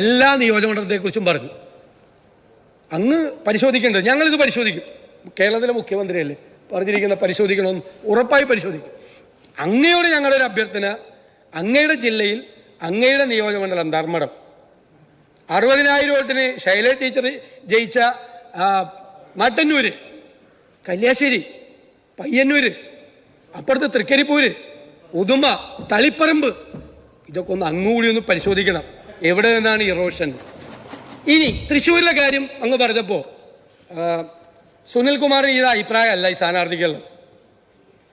എല്ലാ നിയോജകമണ്ഡലത്തെക്കുറിച്ചും പറഞ്ഞു. അങ്ങ് പരിശോധിക്കേണ്ടത് ഞങ്ങളിത് പരിശോധിക്കും. കേരളത്തിലെ മുഖ്യമന്ത്രിയല്ലേ പറഞ്ഞിരിക്കുന്ന പരിശോധിക്കണമെന്ന് ഉറപ്പായി പരിശോധിക്കും. അങ്ങയോട് ഞങ്ങളുടെ ഒരു അഭ്യർത്ഥന അങ്ങയുടെ ജില്ലയിൽ അങ്ങയുടെ നിയോജകമണ്ഡലം ധർമ്മടം. അറുപതിനായിരം വോട്ടിന് ശൈല ടീച്ചർ ജയിച്ച മട്ടന്നൂര് കല്യാശ്ശേരി പയ്യന്നൂര് അപ്പുറത്ത് തൃക്കരിപ്പൂര് ഉദുമ തളിപ്പറമ്പ് ഇതൊക്കെ ഒന്ന് അങ്ങുകൂടി ഒന്ന് പരിശോധിക്കണം. എവിടെ നിന്നാണ് ഇറോഷൻ ഇനി തൃശ്ശൂരിലെ കാര്യം അങ്ങ് പറഞ്ഞപ്പോൾ സുനിൽകുമാറിന് ഇത് അഭിപ്രായമല്ല ഈ സ്ഥാനാർത്ഥികളിൽ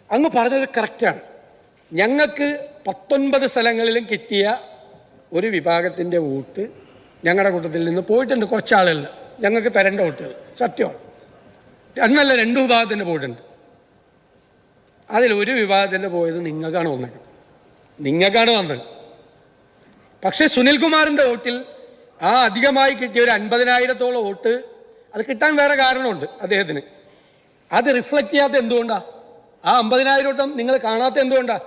അങ്ങ് പറഞ്ഞത് കറക്റ്റാണ് ഞങ്ങൾക്ക് പത്തൊൻപത് സ്ഥലങ്ങളിലും കിട്ടിയ ഒരു വിഭാഗത്തിന്റെ വോട്ട് ഞങ്ങളുടെ കൂട്ടത്തിൽ നിന്ന് പോയിട്ടുണ്ട് കുറച്ച് ആളുകളിൽ ഞങ്ങൾക്ക് തരേണ്ട വോട്ടുകൾ സത്യമാണ് എന്നല്ല രണ്ട് വിഭാഗത്തിന്റെ പോയിട്ടുണ്ട്. അതിൽ ഒരു വിഭാഗത്തിന്റെ പോയത് നിങ്ങൾക്കാണ് വന്നത് നിങ്ങൾക്കാണ് വന്നത് പക്ഷേ സുനിൽകുമാറിന്റെ വോട്ടിൽ ആ അധികമായി കിട്ടിയ ഒരു അൻപതിനായിരത്തോളം വോട്ട് അത് കിട്ടാൻ വേറെ കാരണമുണ്ട് അദ്ദേഹത്തിന്. അത് റിഫ്ലക്റ്റ് ചെയ്യാത്ത എന്തുകൊണ്ടാണ് ആ അമ്പതിനായിരം വോട്ടം നിങ്ങൾ കാണാത്ത എന്തുകൊണ്ടാണ്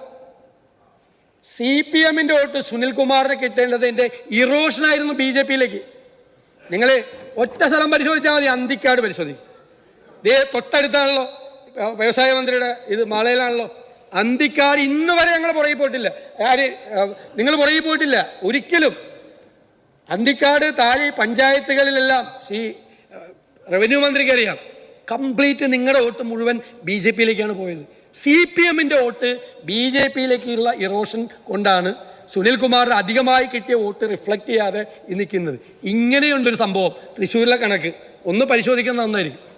സി പി എമ്മിന്റെ വോട്ട് സുനിൽകുമാറിന് കിട്ടേണ്ടതിന്റെ ഇറോഷനായിരുന്നു ബി ജെ പിയിലേക്ക്. നിങ്ങൾ ഒറ്റ സ്ഥലം പരിശോധിച്ചാൽ മതി അന്തിക്കാട് പരിശോധിക്കും. ഇതേ തൊട്ടടുത്താണല്ലോ വ്യവസായ മന്ത്രിയുടെ ഇത് മാളയിലാണല്ലോ. അന്തിക്കാട് ഇന്ന് വരെ ഞങ്ങൾ പുറകെ പോയിട്ടില്ല. ആര് നിങ്ങൾ പുറകെ പോയിട്ടില്ല. ഒരിക്കലും. അന്തിക്കാട് താഴെ പഞ്ചായത്തുകളിലെല്ലാം ശ്രീ റവന്യൂ മന്ത്രിക്ക് അറിയാം. കംപ്ലീറ്റ് നിങ്ങളുടെ വോട്ട് മുഴുവൻ ബി ജെ പിയിലേക്കാണ് പോയത്. സി പി എമ്മിന്റെ വോട്ട് ബി ജെ പിയിലേക്കുള്ള ഇറോഷൻ കൊണ്ടാണ് സുനിൽകുമാറിന് അധികമായി കിട്ടിയ വോട്ട് റിഫ്ലക്റ്റ് ചെയ്യാതെ നിൽക്കുന്നത്. ഇങ്ങനെയുണ്ടൊരു സംഭവം. തൃശ്ശൂരിലെ കണക്ക്. ഒന്ന് പരിശോധിക്കാൻ നന്നായിരിക്കും.